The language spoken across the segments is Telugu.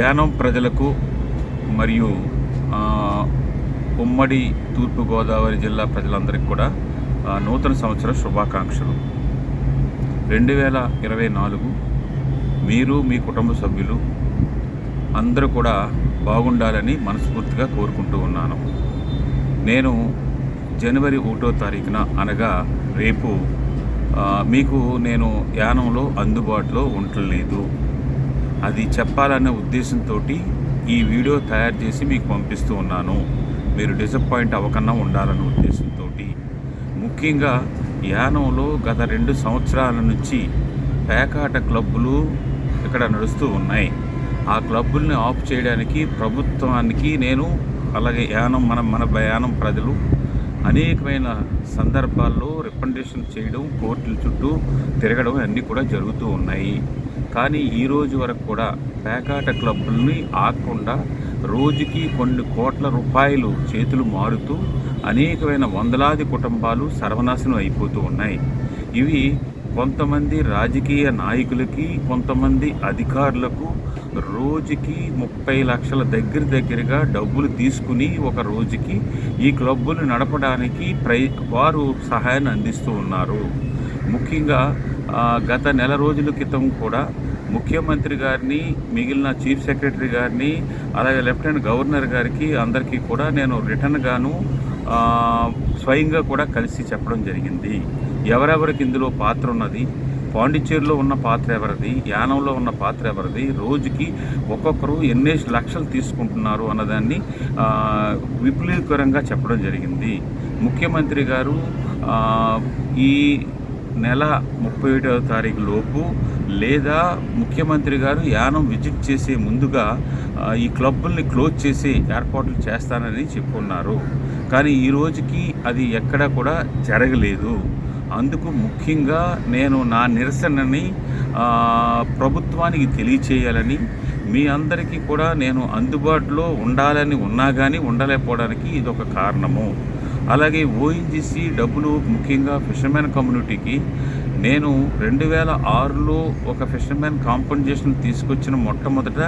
యానం ప్రజలకు మరియు ఉమ్మడి తూర్పుగోదావరి జిల్లా ప్రజలందరికీ కూడా నూతన సంవత్సర శుభాకాంక్షలు. రెండు వేల ఇరవై నాలుగు మీరు మీ కుటుంబ సభ్యులు అందరూ కూడా బాగుండాలని మనస్ఫూర్తిగా కోరుకుంటూ ఉన్నాను. నేను జనవరి ఒకటో తారీఖున అనగా రేపు మీకు నేను యానంలో అందుబాటులో ఉండలేదు అది చెప్పాలనే ఉద్దేశంతో ఈ వీడియో తయారు చేసి మీకు పంపిస్తూ ఉన్నాను. మీరు డిసప్పాయింట్ అవ్వకుండా ఉండాలనే ఉద్దేశంతో ముఖ్యంగా యానంలో గత రెండు సంవత్సరాల నుంచి పేకాట క్లబ్బులు ఇక్కడ నడుస్తూ ఉన్నాయి. ఆ క్లబ్బుల్ని ఆఫ్ చేయడానికి ప్రభుత్వానికి నేను అలాగే యానం మన మన యానం ప్రజలు అనేకమైన సందర్భాల్లో రిప్రజెంటేషన్ చేయడం కోర్టుల చుట్టూ తిరగడం అన్నీ కూడా జరుగుతూ ఉన్నాయి. కానీ ఈ రోజు వరకు కూడా పేకాట క్లబ్బుల్ని ఆకుండా రోజుకి కొన్ని కోట్ల రూపాయలు చేతులు మారుతూ అనేకమైన వందలాది కుటుంబాలు సర్వనాశనం అయిపోతూ ఉన్నాయి. ఇవి కొంతమంది రాజకీయ నాయకులకి కొంతమంది అధికారులకు రోజుకి ముప్పై లక్షల దగ్గర దగ్గరగా డబ్బులు తీసుకుని ఒక రోజుకి ఈ క్లబ్బులు నడపడానికి ప్రై వారు సహాయాన్ని అందిస్తూ ఉన్నారు. ముఖ్యంగా గత నెల రోజుల క్రితం కూడా ముఖ్యమంత్రి గారిని మిగిలిన చీఫ్ సెక్రటరీ గారిని అలాగే లెఫ్టినెంట్ గవర్నర్ గారికి అందరికీ కూడా నేను రిటర్న్ గాను స్వయంగా కూడా కలిసి చెప్పడం జరిగింది. ఎవరెవరికి ఇందులో పాత్ర ఉన్నది? పాండిచ్చేరిలో ఉన్న పాత్ర ఎవరిది? యానంలో ఉన్న పాత్ర ఎవరిది? రోజుకి ఒక్కొక్కరు ఎన్ని లక్షలు తీసుకుంటున్నారు అన్నదాన్ని విపులీకరంగా చెప్పడం జరిగింది. ముఖ్యమంత్రి గారు ఈ నెల ముప్పై ఏడవ తారీఖు లోపు లేదా ముఖ్యమంత్రి గారు యానం విజిట్ చేసే ముందుగా ఈ క్లబ్బుల్ని క్లోజ్ చేసి ఏర్పాట్లు చేస్తానని చెప్పుకున్నారు కానీ ఈ రోజుకి అది ఎక్కడ కూడా జరగలేదు. అందుకు ముఖ్యంగా నేను నా నిరసనని ప్రభుత్వానికి తెలియచేయాలని మీ అందరికీ కూడా నేను అందుబాటులో ఉండాలని ఉన్నా కానీ ఉండలేకపోవడానికి ఇది ఒక కారణము. అలాగే ఓఎన్జిసి డబ్బులు ముఖ్యంగా ఫిషర్మెన్ కమ్యూనిటీకి నేను రెండు వేల ఆరులో ఒక ఫిషర్మెన్ కాంపన్సేషన్ తీసుకొచ్చిన మొట్టమొదట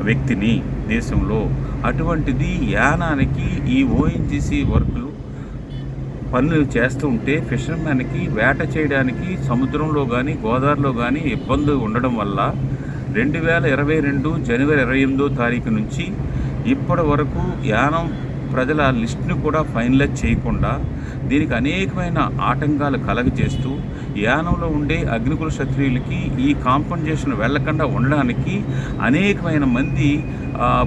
వ్యక్తిని దేశంలో. అటువంటిది యానానికి ఈ ఓఎన్జిసి వర్కులు పనులు చేస్తూ ఉంటే ఫిషర్మెన్కి వేట చేయడానికి సముద్రంలో కానీ గోదావరిలో కానీ ఇబ్బంది ఉండడం వల్ల రెండు వేల ఇరవై రెండు జనవరి ఇరవై ఎనిమిదో తారీఖు నుంచి ఇప్పటి వరకు యానం ప్రజల లిస్టును కూడా ఫైనలైజ్ చేయకుండా దీనికి అనేకమైన ఆటంకాలు కలగజేస్తూ యానంలో ఉండే అగ్నికుల క్షత్రియులకి ఈ కాంపన్సేషన్ వెళ్ళకుండా ఉండడానికి అనేకమైన మంది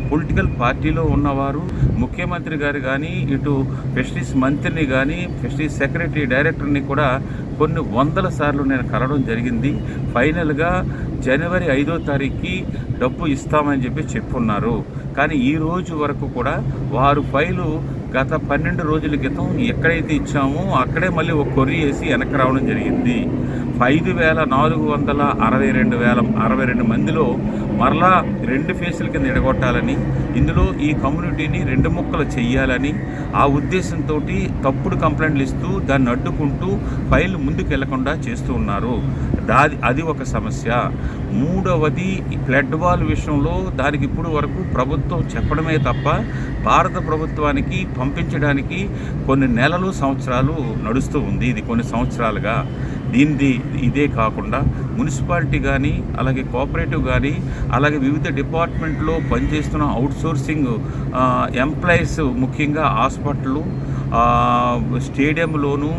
పొలిటికల్ పార్టీలో ఉన్నవారు ముఖ్యమంత్రి గారు కానీ ఇటు ఫెస్టిస్ మంత్రిని కానీ ఫెస్టిస్ సెక్రటరీ డైరెక్టర్ని కూడా కొన్ని వందల సార్లు నేను కలవడం జరిగింది. ఫైనల్గా జనవరి ఐదో తారీఖుకి డబ్బు ఇస్తామని చెప్పి చెప్పున్నారు. కానీ ఈ రోజు వరకు కూడా వారు ఫైలు గత పన్నెండు రోజుల క్రితం ఎక్కడైతే ఇచ్చామో అక్కడే మళ్ళీ ఒక కొర్రీ వేసి వెనక్కి రావడం జరిగింది. ఐదు వేల నాలుగు వందల అరవై రెండు వేల అరవై రెండు మందిలో మరలా రెండు ఫేసుల కింద ఎడగొట్టాలని ఇందులో ఈ కమ్యూనిటీని రెండు ముక్కలు చేయాలని ఆ ఉద్దేశంతో తప్పుడు కంప్లైంట్లు ఇస్తూ దాన్ని అడ్డుకుంటూ ఫైల్ ముందుకు వెళ్ళకుండా చేస్తూ ఉన్నారు. దాది అది ఒక సమస్య. మూడవది ఫ్లడ్ వాల్ విషయంలో దానికి ఇప్పుడు వరకు ప్రభుత్వం చెప్పడమే తప్ప భారత ప్రభుత్వానికి పంపించడానికి కొన్ని నెలలు సంవత్సరాలు నడుస్తూ ఉంది. ఇది కొన్ని సంవత్సరాలుగా దీనిది ఇదే కాకుండా మున్సిపాలిటీ కానీ అలాగే కోఆపరేటివ్ కానీ అలాగే వివిధ డిపార్ట్మెంట్లో పనిచేస్తున్న అవుట్సోర్సింగ్ ఎంప్లాయీస్ ముఖ్యంగా హాస్పిటల్ స్టేడియంలోను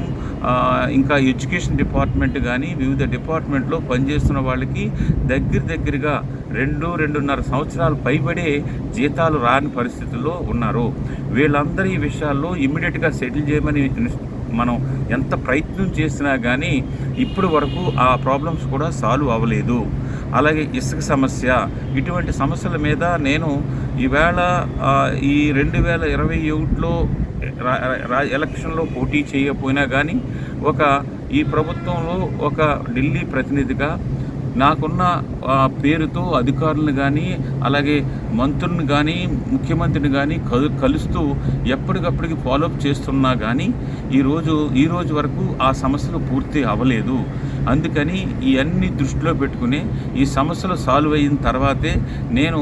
ఇంకా ఎడ్యుకేషన్ డిపార్ట్మెంట్ కానీ వివిధ డిపార్ట్మెంట్లో పనిచేస్తున్న వాళ్ళకి దగ్గర దగ్గరగా రెండు రెండున్నర సంవత్సరాలు పైబడే జీతాలు రాని పరిస్థితుల్లో ఉన్నారు. వీళ్ళందరి ఈ విషయాల్లో ఇమ్మీడియట్గా సెటిల్ చేయమని మనం ఎంత ప్రయత్నం చేసినా కానీ ఇప్పుడు వరకు ఆ ప్రాబ్లమ్స్ కూడా సాల్వ్ అవ్వలేదు. అలాగే ఇసుక సమస్య ఇటువంటి సమస్యల మీద నేను ఈవేళ ఈ రెండు వేల ఇరవై ఒకటిలో ఎలక్షన్లో పోటీ చేయకపోయినా కానీ ఒక ఈ ప్రభుత్వంలో ఒక ఢిల్లీ ప్రతినిధిగా నాకున్న ఆ, పేరుతో అధికారులను కానీ అలాగే మంత్రులను కానీ ముఖ్యమంత్రిని కానీ కలు కలుస్తూ ఎప్పటికప్పటికి ఫాలోఅప్ చేస్తున్నా కానీ ఈరోజు ఈ రోజు వరకు ఆ సమస్యలు పూర్తి అవ్వలేదు. అందుకని ఇవన్నీ దృష్టిలో పెట్టుకుని ఈ సమస్యలు సాల్వ్ అయిన తర్వాతే నేను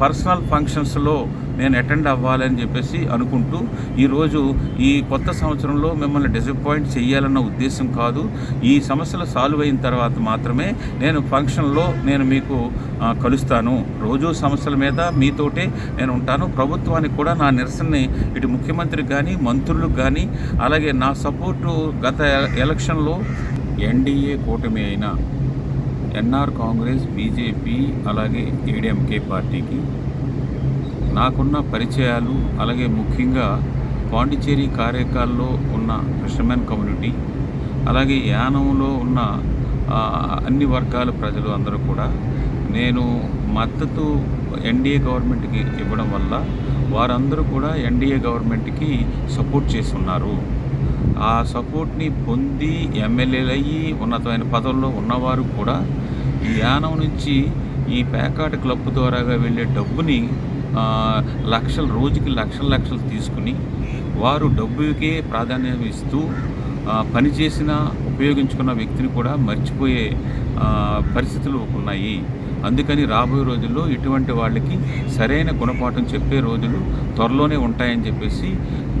పర్సనల్ ఫంక్షన్స్లో నేను అటెండ్ అవ్వాలని చెప్పేసి అనుకుంటూ ఈరోజు ఈ కొత్త సంవత్సరంలో మిమ్మల్ని డిసప్పాయింట్ చేయాలన్న ఉద్దేశం కాదు. ఈ సమస్యలు సాల్వ్ అయిన తర్వాత మాత్రమే నేను ఫంక్షన్లో నేను మీకు కలుస్తాను. రోజు సమస్యల మీద మీతోటే నేను ఉంటాను. ప్రభుత్వానికి కూడా నా నిరసనని ఇటు ముఖ్యమంత్రికి కానీ మంత్రులకు కానీ అలాగే నా సపోర్టు గత ఎలక్షన్లో ఎన్డీఏ కూటమి అయిన ఎన్ఆర్ కాంగ్రెస్ బీజేపీ అలాగే ఏడీఎంకే పార్టీకి నాకున్న పరిచయాలు అలాగే ముఖ్యంగా పాండిచేరి కార్యకాల్లో ఉన్న ఫిషర్మెన్ కమ్యూనిటీ అలాగే యానంలో ఉన్న అన్ని వర్గాల ప్రజలు అందరూ కూడా నేను మద్దతు ఎన్డీఏ గవర్నమెంట్కి ఇవ్వడం వల్ల వారందరూ కూడా ఎన్డీఏ గవర్నమెంట్కి సపోర్ట్ చేస్తున్నారు. ఆ సపోర్ట్ని పొంది ఎమ్మెల్యేలయ్యి ఉన్నతమైన పదవుల్లో ఉన్నవారు కూడా ఈ యానం నుంచి ఈ పేకాట క్లబ్ ద్వారాగా వెళ్ళే డబ్బుని లక్షల రోజుకి లక్షల లక్షలు తీసుకుని వారు డబ్బుకే ప్రాధాన్యం ఇస్తూ పనిచేసిన ఉపయోగించుకున్న వ్యక్తిని కూడా మర్చిపోయే పరిస్థితులు ఉన్నాయి. అందుకని రాబోయే రోజుల్లో ఇటువంటి వాళ్ళకి సరైన గుణపాఠం చెప్పే రోజులు త్వరలోనే ఉంటాయని చెప్పేసి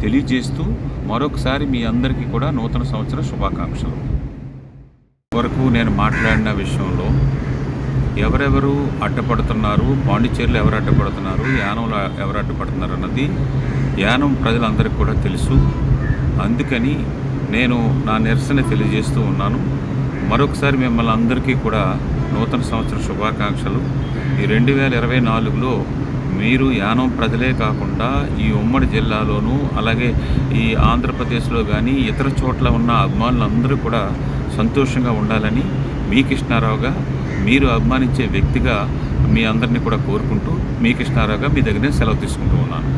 తెలియజేస్తూ మరొకసారి మీ అందరికీ కూడా నూతన సంవత్సర శుభాకాంక్షలు. వరకు నేను మాట్లాడిన విషయంలో ఎవరెవరు అడ్డపడుతున్నారు పాండిచేరిలో ఎవరు అడ్డపడుతున్నారు యానంలో ఎవరు అడ్డపడుతున్నారు అన్నది యానం ప్రజలందరికీ కూడా తెలుసు. అందుకని నేను నా నిరసన తెలియజేస్తూ ఉన్నాను. మరొకసారి మిమ్మల్ని అందరికీ కూడా నూతన సంవత్సర శుభాకాంక్షలు. ఈ రెండు వేల ఇరవై నాలుగులో మీరు యానం ప్రజలే కాకుండా ఈ ఉమ్మడి జిల్లాలోనూ అలాగే ఈ ఆంధ్రప్రదేశ్లో కానీ ఇతర చోట్ల ఉన్న అభిమానులందరూ కూడా సంతోషంగా ఉండాలని మీ కృష్ణారావుగా మీరు అభిమానించే వ్యక్తిగా మీ అందరినీ కూడా కోరుకుంటూ మీ కృష్ణారావుగా మీ దగ్గరనే సెలవు తీసుకుంటూ ఉన్నాను.